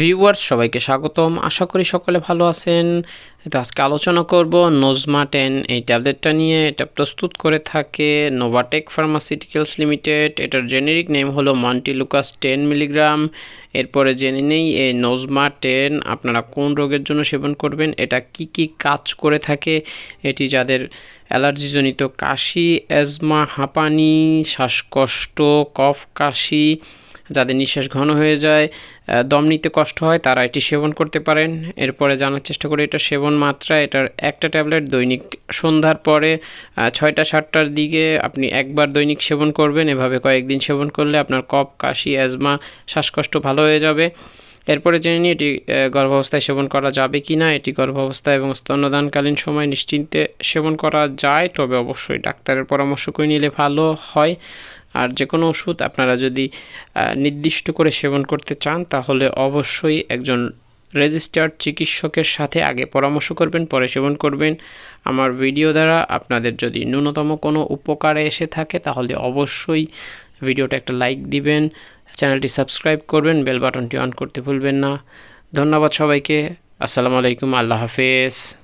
Viewers সবাইকে স্বাগতম। আশা করি সকলে ভালো আছেন। তো আজকে আলোচনা করব নোজমা টেন এই ট্যাবলেটটা নিয়ে। এটা প্রস্তুত করে থাকে নোভাটেক ফার্মাসিউটিক্যালস লিমিটেড এটার জেনেরিক নেম হলো মান্টিলুকাস টেন মিলিগ্রাম এরপরে জেনে নেই, এই নোজমা টেন আপনারা কোন রোগের জন্য সেবন করবেন? এটা কি কি কাজ করে থাকে? এটি যাদের অ্যালার্জিজনিত কাশি অ্যাজমা হাঁপানি, শ্বাসকষ্ট, কফ কাশি যাদের নিঃশ্বাস ঘন হয়ে যায় দম নিতে কষ্ট হয়, তারা এটি সেবন করতে পারেন। এরপরে জানার চেষ্টা করি, এটা সেবন মাত্রা, এটার একটা ট্যাবলেট দৈনিক সন্ধ্যার পরে ছয়টা, সাতটার দিকে আপনি একবার দৈনিক সেবন করবেন। এভাবে কয়েকদিন সেবন করলে আপনার কফ, কাশি, অ্যাজমা, শ্বাসকষ্ট ভালো হয়ে যাবে। এরপরে জেনে নিই এটি গর্ভাবস্থায় সেবন করা যাবে কি না। এটি গর্ভাবস্থা এবং স্তন্যদানকালীন সময় নিশ্চিন্তে সেবন করা যায়, তবে অবশ্যই ডাক্তারের পরামর্শ করে নিলে ভালো হয়। আর যে কোনো ওষুধ আপনারা যদি নির্দিষ্ট করে সেবন করতে চান, তাহলে অবশ্যই একজন রেজিস্টার্ড চিকিৎসকের সাথে আগে পরামর্শ করবেন, পরে সেবন করবেন। আমার ভিডিও দ্বারা আপনাদের যদি ন্যূনতম কোনো উপকারে এসে থাকে, তাহলে অবশ্যই ভিডিওটা একটা লাইক দিবেন, চ্যানেলটি সাবস্ক্রাইব করবেন, বেল বাটনটি অন করতে ভুলবেন না। ধন্যবাদ সবাইকে। আসসালামু আলাইকুম, আল্লাহ হাফেজ।